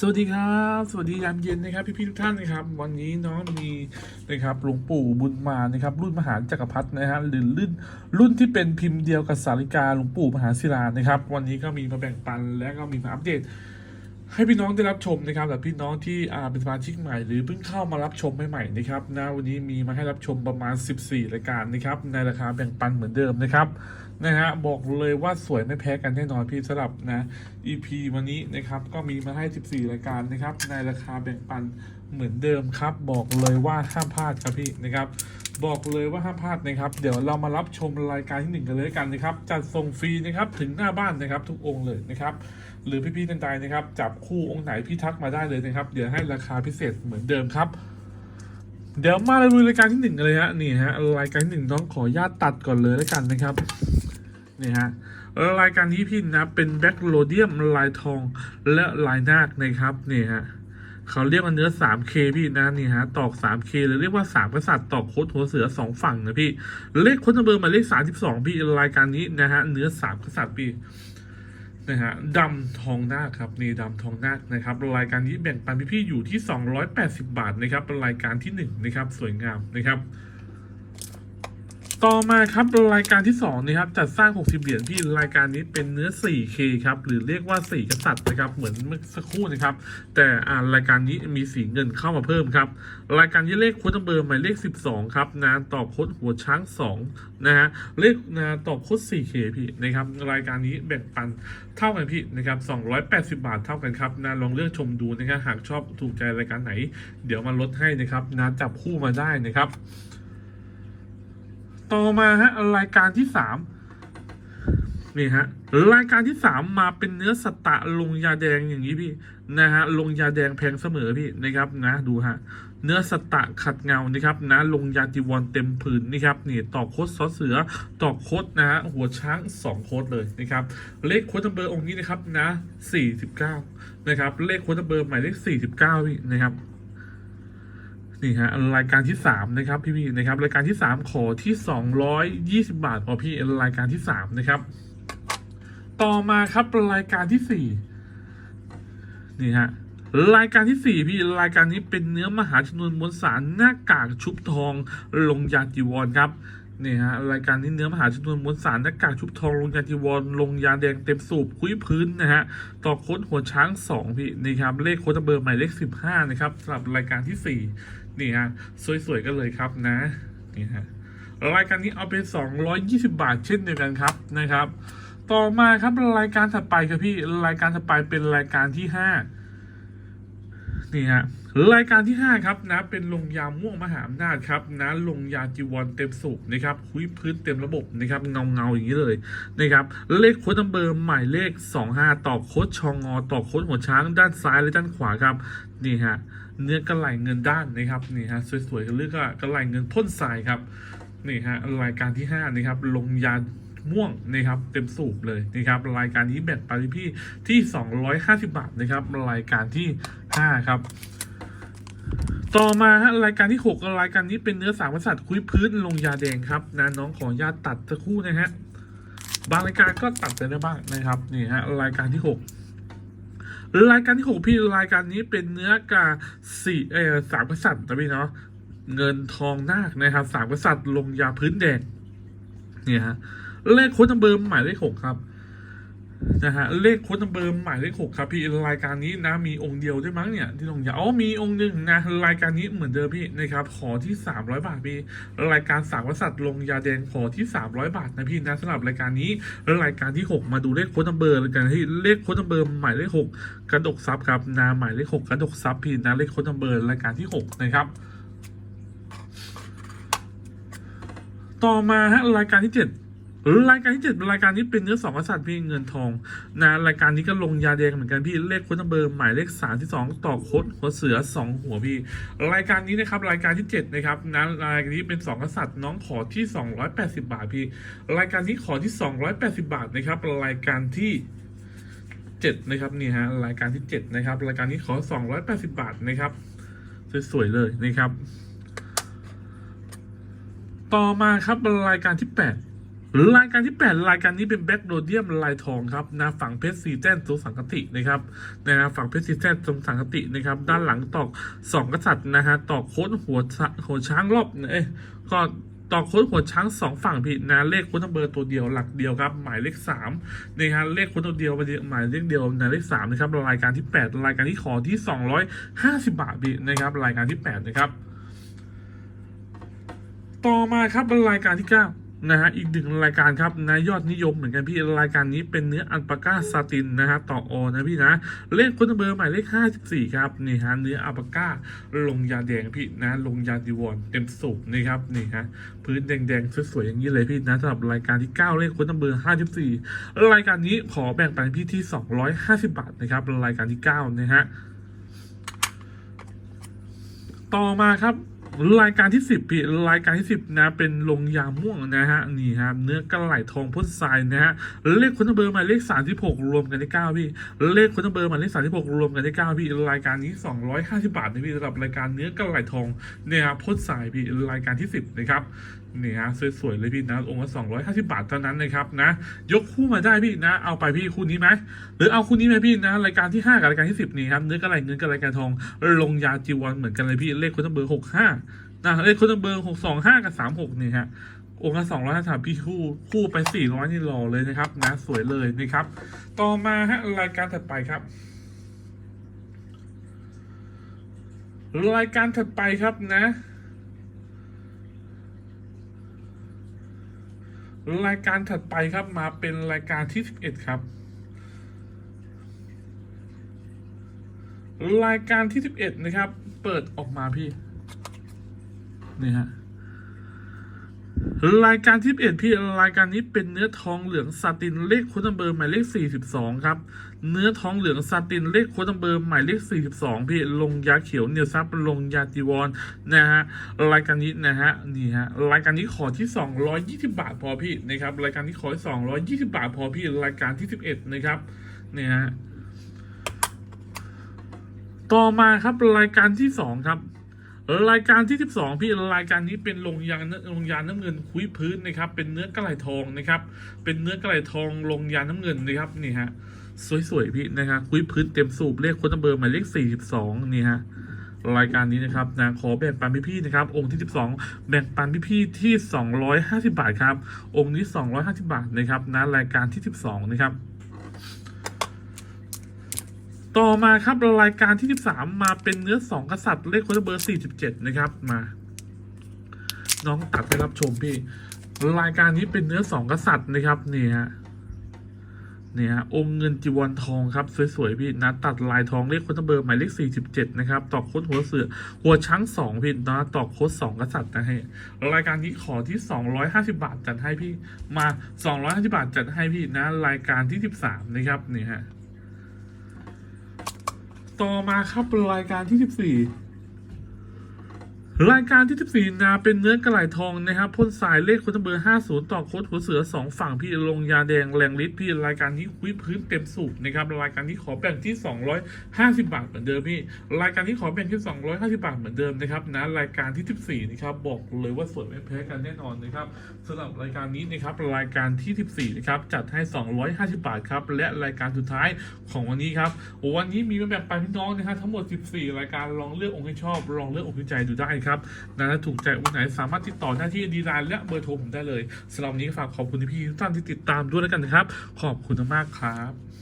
สวัสดีครับ สวัสดียามเย็นนะครับพี่ๆทุกท่านนะครับ วันนี้น้องมีนะครับหลวงปู่บุญมานะครับ รุ่นมหาจักรพรรดินะฮะหรือรุ่นรุ่นที่เป็นพิมพ์เดียวกับสาริกาหลวงปู่มหาศิลานะครับ วันนี้ก็มีมาแบ่งปันและก็มีมาอัปเดต ให้พี่น้องได้รับชมนะครับแต่พี่น้องที่อ่าเป็นสมาชิกใหม่ หรือเพิ่งเข้ามารับชมใหม่ๆนะครับนะวันนี้มีมาให้รับชมประมาณ 14 รายการนะครับในราคาแบ่งปันเหมือนเดิมนะครับนะฮะบอกเลยว่าสวยไม่แพ้กันแน่นอนพี่สำหรับนะ EP วันนี้นะครับก็มีมาให้ 14 รายการนะครับในราคาแบ่งปันเหมือนเดิมครับ บอกเลยว่าห้ามพลาดครับพี่นะครับ บอกเลยว่าห้ามพลาดนะครับ เดี๋ยวเรามารับชมรายการที่หนึ่งกันเลยกันนะครับ จัดส่งฟรีนะครับถึงหน้าบ้านนะครับ ทุกองค์เลยนะครับ หรือพี่ๆท่านใดนะครับ จับคู่องค์ไหนพี่ทักมาได้เลยนะครับ เดี๋ยวให้ราคาพิเศษเหมือนเดิมครับเดี๋ยวมาเลยรายการที่หนึ่งกันเลยฮะนี่ฮะรายการที่หนึ่งต้องขออนุญาตตัดก่อนเลยแล้วกันนะครับนี่ฮะรายการนี้พี่นะเป็นแบ็กโลเดียมลายทองและลายนาคนะครับนี่ฮะ เขาเรียกว่าเนื้อ 3K พี่นะนี่ฮะตอก 3K หรือเรียกว่า3กษัตริย์ตอกโคดหัวเสือ 2 ฝั่งนะพี่เลขค้ดเบอร์มาเลข 32 พี่รายการนี้นะฮะเนื้อ 3กษัตริย์พี่นะฮะดำทองนาคครับนี่ดำทองนาคนะครับรายการนี้แบ่งปันพี่ๆอยู่ที่ 280 บาทนะครับเป็นรายการที่1นะครับสวยงามนะครับ ต่อมาครับรายการที่2นะครับจัดสร้าง 60 เหรียญพี่รายการนี้เป็นเนื้อ 4K ครับหรือเรียกว่า 4 กษัตริย์นะครับเหมือนเมื่อสักครู่นะครับ แต่อ่ารายการนี้มีสีเงินเข้ามาเพิ่มครับ รายการนี้เลขโค้ดเบอร์หมายเลข 12 ครับนะตอบโค้ดหัวช้าง 2 นะฮะเลขนะตอบโค้ด 4K พี่นะครับรายการนี้แบ่งปันเท่ากันพี่นะครับ280 บาทเท่ากันครับนะลองเลือกชมดูนะครับหากชอบถูกใจรายการไหน เดี๋ยวมาลดให้นะครับนะจับคู่มาได้นะครับ ต่อมาฮะรายการที่สามนี่ฮะรายการที่สามมาเป็นเนื้อสตะลงยาแดงอย่างนี้พี่นะฮะลงยาแดงแพงเสมอพี่นะครับนะดูฮะเนื้อสตะขัดเงานะครับนะลงยาจีวรเต็มผืนนี่ครับนี่ตอกโคดซอเสือตอกโคดนะฮะหัวช้างสองโคดเลยนะครับเลขโค้ดเบอร์องค์นี้นะครับนะสี่สิบเก้านะครับเลขโค้ดเบอร์หมายเลขสี่สิบเก้าพี่นะครับ นี่ฮะรายการที่สามนะครับพี่พี่นะครับรายการที่สามขอที่สองร้อยยี่สิบาทพอพี่รายการที่สามนะครับ ต่อมาครับรายการที่สี่นี่ฮะรายการที่สี่พี่รายการนี้เป็นเนื้อมหาชนวนมวลสารหน้ากากชุบทองลงยาจีวรครับนี่ฮะรายการนี้เนื้อมหาชนวนมวลสารหน้ากากชุบทองลงยาจีวรลงยาแดงเต็มสูบคุยพื้นนะฮะต่อโค้ดหัวช้างสองพี่นี่ครับเลขโค้ดเบอร์หมายเลขสิบห้านะครับสำหรับรายการที่สี่ นี่ฮะสวยๆกันเลยครับนะนี่ฮะรายการนี้เอาเป็น 220 บาทเช่นเดียวกันครับนะครับ ต่อมาครับรายการถัดไปครับพี่รายการถัดไปเป็นรายการที่ห้านี่ฮะ รายการที่ห้าครับนะเป็นลงยาม่วงมหาอำนาจครับนะลงยาจีวรเต็มสูบนะครับคุยพื้นเต็มระบบนะครับเงาเงาอย่างนี้เลยนะครับเลขโค้ดนัมเบอร์หมายเลข 25 ต่อโค้ดชองอต่อโค้ดหัวช้างด้านซ้ายและด้านขวาครับนี่ฮะเนื้อกระไหลเงินด้านนะครับนี่ฮะสวยๆกันเลือกกระไหลเงินพ่นทรายครับนี่ฮะรายการที่5นะครับลงยาม่วงนะครับเต็มสูบเลยนะครับรายการนี้แบ่งไปพี่ที่ 250 บาทนะครับรายการที่ 5 ครับ ต่อมาฮะรายการที่6รายการนี้เป็นเนื้อสามกษัตริย์คุยพื้นลงยาแดงครับนะน้องขออนุญาตตัดสักครู่นะฮะบางรายการก็ตัดไปได้บ้างนะครับนี่ฮะรายการที่ 6 รายการที่หกพี่รายการนี้เป็นเนื้อกาสี่เออสามกษัตริย์นะพี่เนาะเงินทองนาคนะครับสามกษัตริย์ลงยาพื้นแดงเนี่ยฮะเลขโค้ดนัมเบอร์หมายเลขหกครับ นะฮะเลขโค้ดนัมเบอร์หมายเลขหกครับพี่รายการนี้นะมีองค์เดียวด้วยมั้งเนี่ยที่ลงยาอ๋อมีองค์หนึ่งนะรายการนี้เหมือนเดิมพี่นะครับขอที่สามร้อยบาทพี่รายการสามกษัตริย์ลงยาแดงขอที่สามร้อยบาทนะพี่นะสำหรับรายการนี้รายการที่ 6 มาดูเลขโค้ดนัมเบอร์รายการที่เลขโค้ดนัมเบอร์หมายเลข6กระดกซับครับนาหมายเลข6กระดกซับพี่นะเลขโค้ดนัมเบอร์รายการที่ 6 นะครับต่อมาฮะรายการที่ 7 รายการที่7รายการนี้เป็นเนื้อสองกษัตริย์พี่เงินทองนะรายการนี้ก็ลงยาแดงเหมือนกันพี่เลขโค้ดนัมเบอร์หมายเลข3ที่2ต่อโค้ดหัวเสือ2หัวพี่ รายการนี้นะครับรายการที่7นะครับนะรายการนี้เป็น2กษัตริย์น้องขอที่280บาทพี่ รายการนี้ขอที่280บาทนะครับรายการที่7นะครับนี่ฮะรายการที่7นะครับรายการนี้ขอ280บาทนะครับสวยๆเลยนะครับ ต่อมาครับรายการที่8 รายการที่ 8 รายการนี้เป็นแบ็กโรเดียมลายทองครับนะฝั่งเพชรซีแตนตัวสังกตินะครับนะฮะฝั่งเพชรซีแตนตรงสังกตินะครับ ด้านหลังตอกสองกษัตริย์นะฮะตอกโค้ดหัวชะหัวช้างรอบเอ้ยก็ตอกโค้ดหัวช้างสองฝั่งพี่นะเลขโค้ดเบอร์ตัวเดียวหลักเดียวครับ หมายเลขสามนะฮะเลขโค้ดตัวเดียวหมายเลขเดียวนะเลขสามนะครับรายการที่8รายการที่ขอที่250บาทพี่นะครับรายการที่8นะครับ ต่อมาครับรายการที่9 นะฮะอีกหนึ่งรายการครับนะยอดนิยมเหมือนกันพี่รายการนี้เป็นเนื้ออัลปาก้าซาตินนะฮะต่อโอนะพี่นะเลขคุณเบอร์หมายเลข 54 ครับนี่ฮะเนื้ออัลปาก้าลงยาแดงพี่นะลงยาดิวอนเต็มสูบนี่ครับนี่ฮะพื้นแดงๆสวยๆอย่างนี้เลยพี่นะสำหรับรายการที่ 9 เลขคุณเบอร์ 54 รายการนี้ขอแบ่งปันพี่ที่ 250 บาทนะครับรายการที่ 9 นะฮะต่อมาครับ รายการที่สิบพี่รายการที่สิบนะเป็นลงยาม่วงนะฮะนี่ฮะเนื้อกระไหลทองพ่นทรายนะฮะเลขคุณเบอร์หมายเลขสามที่หกรวมกันได้เก้าพี่เลขคุณเบอร์หมายเลขสามที่หกรวมกันได้เก้าพี่รายการนี้สองร้อยห้าสิบาทนะพี่สำหรับรายการเนื้อกระไหลทองเนี่ยครับพ่นทรายพี่รายการที่สิบนะครับ นี่ฮะสวยๆเลยพี่นะองค์ละสองร้อยห้าสิบาทเท่านั้นนะครับนะ ยกคู่มาได้พี่นะ เอาไปพี่คู่นี้ไหมหรือเอาคู่นี้ไหมพี่นะรายการที่ห้ากับรายการที่สิบนี่ครับเนื้อกระไหล่เงินกับรการทองลงยาจีวรเหมือนกันเลยพี่เลขคุณเบอร์หกห้านะเลขคุณเบอร์หกสองห้ากับสามหกนี่ฮะองค์ละสองร้อยห้าสิบพี่คู่คู่ไปสี่ร้อยนี่รอเลยนะครับนะสวยเลยนะครับ ต่อมาฮะรายการถัดไปครับรายการถัดไปครับนะ รายการถัดไปครับมาเป็นรายการที่สิบเอ็ดครับ รายการที่สิบเอ็ดนะครับ เปิดออกมาพี่ นี่ฮะ รายการที่สิบเอ็ดพี่รายการนี้เป็นเนื้อทองเหลืองซาตินเลขโค้ดนัมเบอร์หมายเลขสี่สิบสองครับ เนื้อทองเหลืองซาตินเลขโค้ดนัมเบอร์หมายเลขสี่สิบสองพี่ลงยาเขียวเนียวซับลงยาจีวรนนะฮะรายการนี้นะฮะนี่ฮะรายการนี้ขอที่สองร้อยยี่สิบาทพอพี่นะครับรายการนี้ขอที่สองร้อยยี่สิบาทพอพี่รายการที่สิบเอ็ดนะครับเนี่ยฮะต่อมาครับรายการที่สองครับ รายการที่ 12 พี่รายการนี้เป็นลงยางลงยาน้ำเงินคุยพื้นนะครับ เป็นเนื้อกระไหลทองนะครับ เป็นเนื้อกระไหลทองลงยาน้ำเงินนะครับนี่ฮะสวยๆพี่นะครับคุยพื้นเต็มสูบเลขคดนัมเบอร์หมายเลข 42 นี่ฮะรายการนี้นะครับนะขอแบ่งปันพี่ๆนะครับ องค์ที่ 12 แบ่งปันพี่ๆที่ 250 บาทครับองค์นี้ 250 บาทนะครับนะรายการที่ 12 นะครับ ต่อมาครับรายการที่ 13 มาเป็นเนื้อ 2 กษัตริย์เลขโค้ดเบอร์ 47 นะครับมา น้องตัดให้รับชมพี่ รายการนี้เป็นเนื้อ 2 กษัตริย์นะครับเนี่ฮะนี่ฮะองค์เงินจีวรทองครับสวยๆพี่นะตัดลายทองเลขโค้ดเบอร์หมายเลข 47 นะครับตอกโค้ดหัวเสือ หัวช้างสองพี่นะตอกโค้ด2กษัตริย์นะให้รายการนี้ขอที่ 250 บาทจัดให้พี่มา 250 บาทจัดให้พี่นะรายการที่ 13 นะครับเนี่ฮะ ต่อมาครับรายการที่ 14 รายการที่ 14นะเป็นเนื้อกระไหลทองนะครับพ่นสายเลขคุณเบอร์ 50 ต่อโค้ดหัวเสือ 2 ฝั่งพี่ลงยาแดงแรงฤทธิ์พี่รายการนี้คุยพื้นเต็มสูบนะครับรายการนี้ขอแบ่งที่ 250 บาทเหมือนเดิมพี่รายการนี้ขอแบ่งที่ 250 บาทเหมือนเดิมนะครับนะรายการที่ 14 นะครับบอกเลยว่าสวยไม่แพ้กันแน่นอนนะครับสำหรับรายการนี้นะครับรายการที่ 14 นะครับจัดให้ 250 บาทครับและรายการสุดท้ายของวันนี้ครับวันนี้มีมาแบ่งปันพี่น้องนะครับทั้งหมด 14 รายการลองเลือกองค์ให้ชอบลองเลือกองค์ที่ใจดูได้ครับนะถ้าถูกใจองค์ไหนสามารถติดต่อหน้าที่ดีไลน์และเบอร์โทรผมได้เลยสำหรับนี้ฝากขอบคุณพี่ทุกท่านที่ติดตามด้วยแล้วกันนะครับ ขอบคุณมากครับ